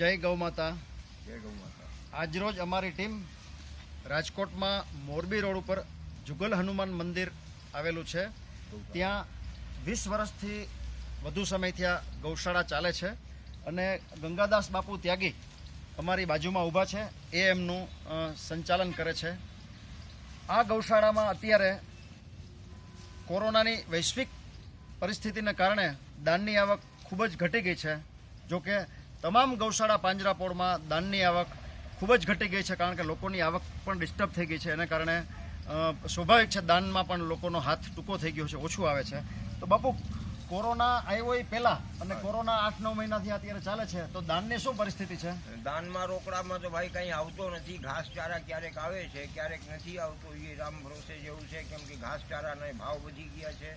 જય ગૌ માતા. જય ગૌ માતા. આજરોજ અમારી ટીમ રાજકોટમાં મોરબી રોડ ઉપર જુગલ હનુમાન મંદિર આવેલું છે. ત્યાં વીસ વર્ષથી વધુ સમયથી આ ગૌશાળા ચાલે છે અને ગંગાદાસ બાપુ ત્યાગી અમારી બાજુમાં ઊભા છે. એ એમનું સંચાલન કરે છે. આ ગૌશાળામાં અત્યારે કોરોનાની વૈશ્વિક પરિસ્થિતિને કારણે દાનની આવક ખૂબ જ ઘટી ગઈ છે. જો કે તમામ ગૌશાળા પાંજરાપોળમાં દાનની આવક ખૂબ જ ઘટી ગઈ છે કારણ કે લોકોની આવક પણ ડિસ્ટર્બ થઈ ગઈ છે. એને કારણે સ્વાભાવિક છે દાનમાં પણ લોકોનો હાથ ટૂંકો થઈ ગયો છે ઓછું આવે છે. તો બાપુ કોરોના આવ્યો એ પહેલા અને કોરોના આઠ નવ મહિનાથી અત્યારે ચાલે છે તો દાનની શું પરિસ્થિતિ છે? દાનમાં રોકડામાં તો ભાઈ કંઈ આવતો નથી ઘાસચારા ક્યારેક આવે છે ક્યારેક નથી આવતો એ રામ ભરોસે જેવું છે કેમ કે ઘાસચારાના ભાવ વધી ગયા છે.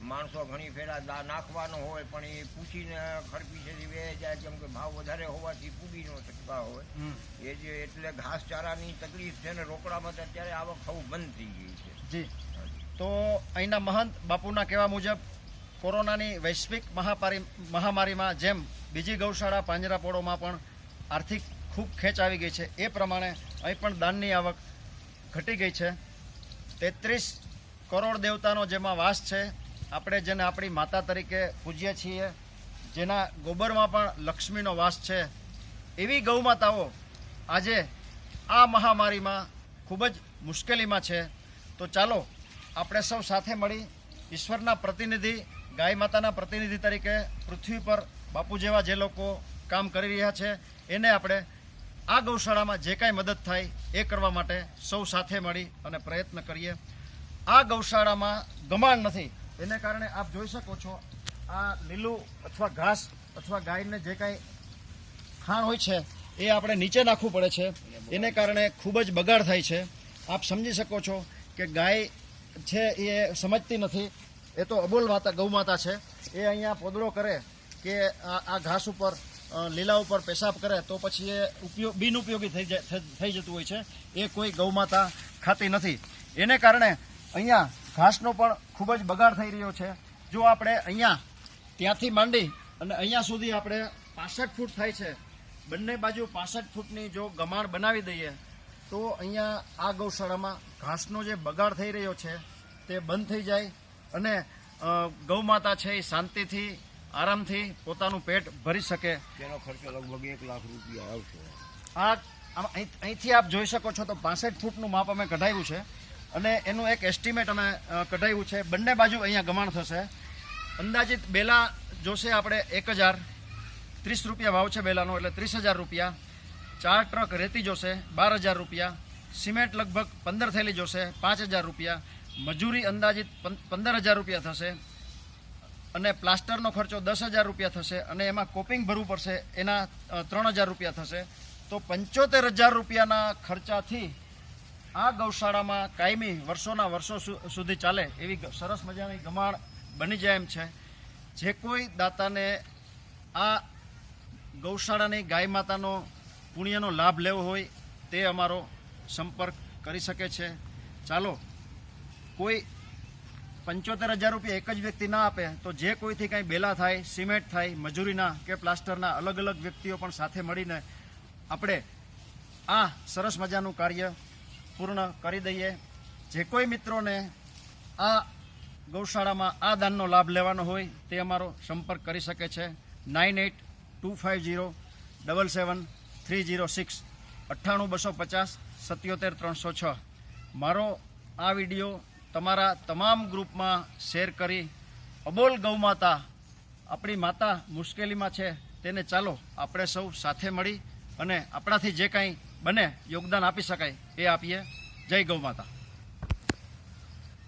માણસો ઘણી ફેરા દા નાખવાનો હોય પણ એ પૂછીને ખડપી છે વે જાય કેમ કે ભાવ વધારે હોવાથી પૂગી ન શકતા હોય એ જે એટલે ઘાસચારાની તકલીફ છે ને રોકડામાં તો અત્યારે આવક થવું બંધ થઈ ગઈ છે. જી. તો અહીંના મહંત બાપુના કહેવા મુજબ કોરોનાની વૈશ્વિક મહામારી મહામારીમાં જેમ બીજી ગૌશાળા પાંજરાપોળોમાં પણ આર્થિક ખૂબ ખેંચ આવી ગઈ છે. એ પ્રમાણે અહીં પણ દાનની આવક ઘટી ગઈ છે. તેત્રીસ કરોડ દેવતાનો જેમાં વાસ છે. આપણે જેને આપણી માતા તરીકે પૂજીએ છીએ, જેના ગોબરમાં પણ લક્ષ્મીનો વાસ છે, એવી ગૌમાતાઓ આજે આ મહામારીમાં ખૂબ જ મુશ્કેલીમાં છે. તો ચાલો, આપણે સૌ સાથે મળી ઈશ્વરના પ્રતિનિધિ, ગાય માતાના પ્રતિનિધિ તરીકે પૃથ્વી પર બાપુ જેવા જે લોકો કામ કરી રહ્યા છે, એને આપણે આ ગૌશાળામાં જે કાંઈ મદદ થાય એ કરવા માટે સૌ સાથે મળી અને પ્રયત્ન કરીએ. આ ગૌશાળામાં ગમાણ નથી. એને કારણે આપ જોઈ શકો છો, આ લીલું અથવા ઘાસ અથવા ગાયને જે કાંઈ ખાણ હોય છે, એ આપણે નીચે નાખવું પડે છે. એને કારણે ખૂબ જ બગાડ થાય છે. આપ સમજી શકો છો કે ગાય છે એ સમજતી નથી. એ તો અબોલ માતા ગૌમાતા છે. એ અહીંયા પોદળો કરે કે આ ઘાસ ઉપર લીલા ઉપર પેશાબ કરે તો પછી એ ઉપયોગ બિનઉપયોગી થઈ જાય થઈ જતું હોય છે. એ કોઈ ગૌમાતા ખાતી નથી. એને કારણે અહીંયા ઘાસનો પણ ખૂબ જ બગાડ થઈ રહ્યો છે. જો આપણે અહીંયા ત્યાંથી માંડી અને અહીંયા સુધી આપણે પાસઠ ફૂટ થાય છે બંને બાજુ પાસઠ ફૂટની જો ગમાણ બનાવી દઈએ તો અહીંયા આ ગૌશાળામાં ઘાસનો જે બગાડ થઈ રહ્યો છે તે બંધ થઈ જાય અને ગૌમાતા ગૌ માતા છે એ શાંતિથી આરામથી પોતાનું પેટ ભરી શકે. તેનો ખર્ચો લગભગ એક લાખ રૂપિયા આવશે. આ અહીંથી આપ જોઈ શકો છો તો પાસઠ ફૂટનું માપ અમે કઢાવ્યું છે. અને એનું એક એસ્ટિમેટ અમે કઢાવ્યું છે. બંને બાજુ અહીંયા ગમાણ થશે. અંદાજિત બેલા જોશે આપણે એક હજાર. ત્રીસ રૂપિયા ભાવ છે બેલાનો, એટલે ત્રીસ હજાર રૂપિયા. ચાર ટ્રક રેતી જોશે, બાર હજાર રૂપિયા. સિમેન્ટ લગભગ પંદર થેલી જોશે, પાંચ હજાર રૂપિયા. મજૂરી અંદાજિત પંદર હજાર રૂપિયા થશે. અને પ્લાસ્ટરનો ખર્ચો દસ હજાર રૂપિયા થશે અને એમાં કોપિંગ ભરવું પડશે એના ત્રણ હજાર રૂપિયા થશે. તો પંચોતેર હજાર રૂપિયાના ખર્ચાથી આ ગૌશાળામાં કાયમી વર્ષોના વર્ષો સુધી ચાલે એવી સરસ મજાની ગમાણ બની જાય એમ છે. જે કોઈ દાતાને આ ગૌશાળાની ગાય માતાનો પુણ્યનો લાભ લેવો હોય તે અમારો સંપર્ક કરી શકે છે. ચાલો, કોઈ પંચોતેર હજાર રૂપિયા એક જ વ્યક્તિ ના આપે તો જે કોઈથી કાંઈ બેલા થાય, સિમેન્ટ થાય મજૂરીના કે પ્લાસ્ટરના અલગ અલગ વ્યક્તિઓ પણ સાથે મળીને આપણે આ સરસ મજાનું કાર્ય પૂર્ણ કરી દઈએ. જે કોઈ મિત્રોને આ ગૌશાળામાં આ દાનનો લાભ લેવાનો હોય તે અમારો સંપર્ક કરી શકે છે. Nine eight two five zero double seven three zero six અઠ્ઠાણું બસો પચાસ સત્યોતેર ત્રણસો છ. મારો આ વીડિયો તમારા તમામ ગ્રુપમાં શેર કરી અબોલ ગૌમાતા આપણી માતા મુશ્કેલીમાં છે તેને ચાલો આપણે સૌ સાથે મળી અને આપણાથી જે કાંઈ બને યોગદાન આપી શકાય. એ આપીએ. જય ગૌ માતા.